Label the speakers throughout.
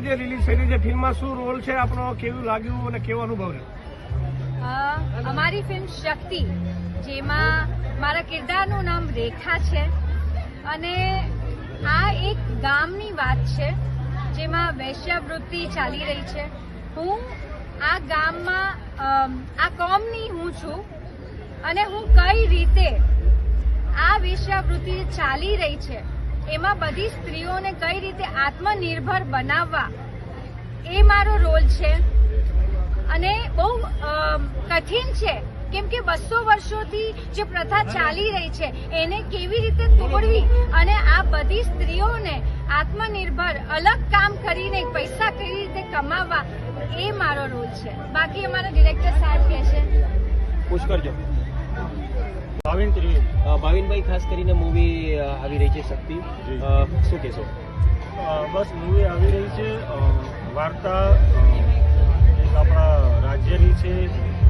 Speaker 1: હમણાં જે રિલીઝ થયેલી છે, ફિલ્મમાં શું રોલ છે આપણો કેવું લાગ્યું અને કેવો અનુભવ રહ્યો?
Speaker 2: અમારી ફિલ્મ શક્તિ, જેમાં મારા કિરદારનું નામ રેખા છે અને આ એક ગામની વાત છે, જેમાં વૈશ્યાવૃત્તિ ચાલી રહી છે. હું આ ગામમાં આ કોમની હું છું અને હું કઈ રીતે આ વેશ્યાવૃત્તિ ચાલી રહી છે એમાં બધી સ્ત્રીઓને કઈ રીતે આત્મનિર્ભર બનાવવા? એ મારો રોલ છે. અને બહુ કઠિન છે. કેમ કે બસો વર્ષોથી જે પ્રથા ચાલી રહી છે, એને કેવી રીતે તોડવી? અને આ બધી સ્ત્રીઓને આત્મનિર્ભર, અલગ કામ કરીને પૈસા કેવી રીતે કમાવવા? એ મારો રોલ છે. બાકી અમારા ડિરેક્ટર સાહેબ કહે છે.
Speaker 3: કરજો
Speaker 4: ભાવિન ત્રિવેદી
Speaker 3: ભાવિનભાઈ ખાસ કરીને મૂવી આવી રહી છે શક્તિ. શું કહેશો?
Speaker 4: બસ મૂવી આવી રહી છે. વાર્તા એક આપણા રાજ્યની છે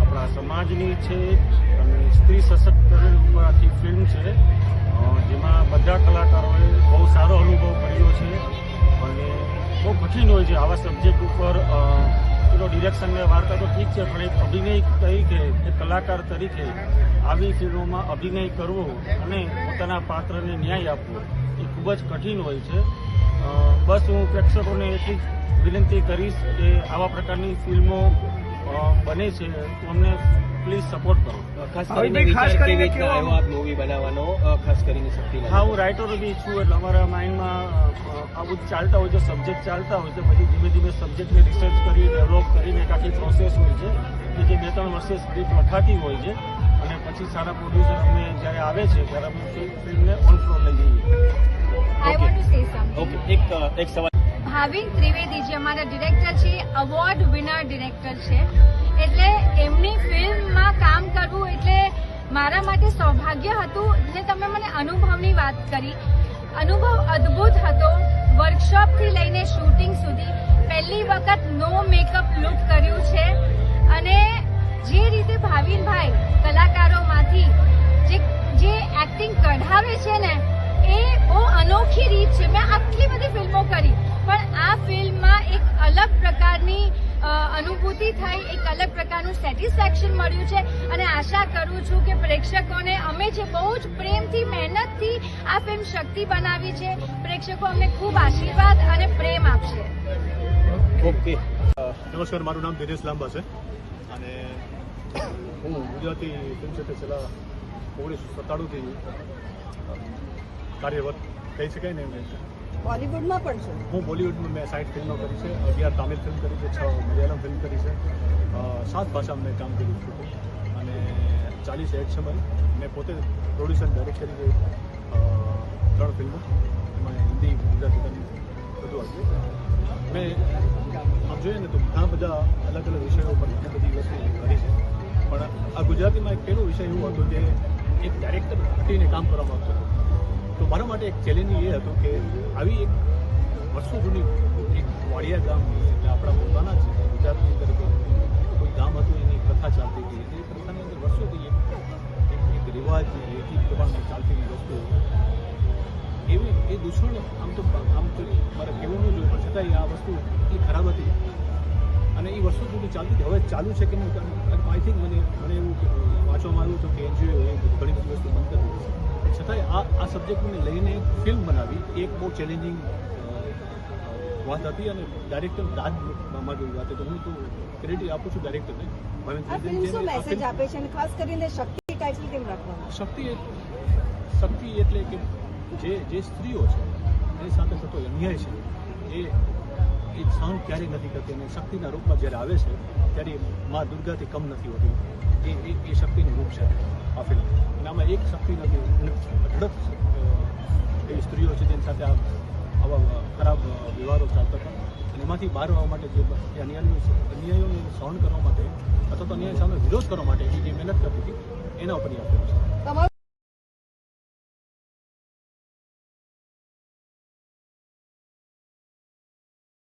Speaker 4: આપણા સમાજની છે અને સ્ત્રી સશક્તિકરણ ઉપર આખી ફિલ્મ છે. જેમાં બધા કલાકારોએ બહુ સારો અનુભવ કર્યો છે. અને બહુ કઠિન હોય છે આવા સબ્જેક્ટ ઉપર અ, પેલો ડિરેક્શન ને વાર્તા તો ઠીક છે પણ એક અભિનય તરીકે એક કલાકાર તરીકે આવી ફિલ્મોમાં અભિનય કરવો અને પોતાના પાત્રને ન્યાય આપવો એ ખૂબ જ કઠિન હોય છે. બસ હું પ્રેક્ષકોને એટલી જ વિનંતી કરીશ કે આવા પ્રકારની ફિલ્મો બને છે. તો અમને પ્લીઝ સપોર્ટ કરો.
Speaker 3: ખાસ કરીને
Speaker 1: ખાસ કરીને
Speaker 3: કેવો આવ્યો મૂવી બનાવવાનો? ખાસ કરીને શક્તિ
Speaker 4: હા હું રાઇટર બી છું એટલે અમારા માઇન્ડમાં આવું ચાલતા હોય છે સબ્જેક્ટ ચાલતા હોય છે પછી ધીમે ધીમે સબ્જેક્ટને રિસર્ચ કરી ડેવલપ કરીને એક આખી પ્રોસેસ હોય છે કે જે બે ત્રણ વર્ષે સ્ક્રિપ્ટ લખાતી હોય છે અને પછી સારા પ્રોડ્યુસર અમે જ્યારે આવે છે ત્યારે અમે ફિલ્મને ઓન ફ્લોર લઈ જઈએ.
Speaker 3: ઓકે એક એક સવાલ.
Speaker 2: ભાવિન ત્રિવેદી જે અમારા ડિરેક્ટર છે અવોર્ડ વિનર ડિરેક્ટર છે. એટલે એમની ફિલ્મમાં કામ કરવું એટલે મારા માટે સૌભાગ્ય હતું જે તમે મને અનુભવની વાત કરી. અનુભવ અદ્ભુત હતો. વર્કશોપથી લઈને શૂટિંગ સુધી પહેલી વખત નો મેકઅપ લુક કર્યું છે. અને જે રીતે ભાવિનભાઈ કલાકારોમાંથી જે જે એક્ટિંગ કઢાવે છે ને, એ બહુ અનોખી રીત છે. મેં આટલી બધી ફિલ્મો કરી પણ આ ફિલ્મમાં એક અલગ પ્રકારની અ, અનુભૂતિ થઈ એક અલગ પ્રકારનું સેટિસ્ફેક્શન મળ્યું છે અને આશા કરું છું કે પ્રેક્ષકોને અમે જે બહુ જ પ્રેમથી મહેનતથી આ ફિલ્મ શક્તિ બનાવી છે પ્રેક્ષકો અમને ખૂબ આશીર્વાદ અને પ્રેમ આપશે.
Speaker 3: ઓકે
Speaker 5: નમસ્કાર મારું નામ દિનેશ લાંબા છે અને હું ગુજરાતી ફિલ્મ ક્ષેત્રે છેલ્લા ઓગણીસો સત્તાણુંથી કાર્યરત કહી શકાય ને એમ
Speaker 6: બોલિવૂડમાં પણ છો.
Speaker 5: હું બોલિવૂડમાં મેં સાઠ ફિલ્મો કરી છે, અગિયાર તામિલ ફિલ્મ કરી છે, છ મલયાલમ ફિલ્મ કરી છે. સાત ભાષામાં મેં કામ કર્યું છું. અને ચાલીસ એડ છે મારી. મેં પોતે પ્રોડ્યુસર ડાયરેક્ટ કરી ત્રણ ફિલ્મો. એમાં હિન્દી, ગુજરાતી બધું આવ્યું મેં આમ જોઈએ ને તો ઘણા બધા અલગ અલગ વિષયો પર ઘણી બધી વસ્તુ કરી છે. પણ આ ગુજરાતીમાં એક પહેલો વિષય એવો હતો કે એક ડાયરેક્ટર હટીને કામ કરવા માગતો હતો. તો મારા માટે એક ચેલેન્જ એ હતું કે આવી એક વર્ષો જૂની એક વાડિયા ગામ એટલે આપણા પોતાના જ ગુજરાતની અંદર કોઈ ગામ હતું, એની પ્રથા ચાલતી હતી. એ પ્રથાની અંદર વર્ષોથી એક એક- રિવાજ રીતિ પ્રમાણે ચાલતી વસ્તુ. એવી એ દૂષણ આમ તો આમ તો મારે કહેવું નહીં જોઈએ, પણ છતાંય આ વસ્તુ એટલી ખરાબ હતી. અને એ વસ્તુ સુધી ચાલતી હતી. હવે ચાલુ છે કે નહીં આઈ થિંક મને મને એવું વાંચવામાં આવ્યું હતું કે એનજીઓ એ ઘણી બધી વસ્તુ બંધ કરી દીધી છે. છતાંય આ આ સબ્જેક્ટને લઈને ફિલ્મ બનાવી. એક બહુ ચેલેન્જિંગ વાત હતી અને ડાયરેક્ટર દાદ મારી વાત તો હું તો ક્રેડિટ આપું છું ડાયરેક્ટરને
Speaker 6: મેસેજ આપે છે? અને ખાસ કરીને શક્તિ ટાઇટલ કેમ રાખવાનું?
Speaker 5: શક્તિ શક્તિ એટલે કે જે જે સ્ત્રીઓ છે એની સાથે થતો અન્યાય છે એ એ સહન ક્યારેય નથી કરતી. અને શક્તિના રૂપમાં જ્યારે આવે છે ત્યારે મા દુર્ગાથી કમ નથી હોતી. એ એ શક્તિનું રૂપ છે આ ફિલ્મ અને આમાં એક શક્તિ નથી અઢળક એવી સ્ત્રીઓ છે જેની સાથે આવા ખરાબ વ્યવહારો ચાલતા હતા. અને એમાંથી બહાર આવવા માટે જે અન્યાયનું અન્યાયોને સહન કરવા માટે અથવા તો અન્યાય સામે વિરોધ કરવા માટે એ જે મહેનત કરતી હતી, એના ઉપર આ ફિલ્મ છે.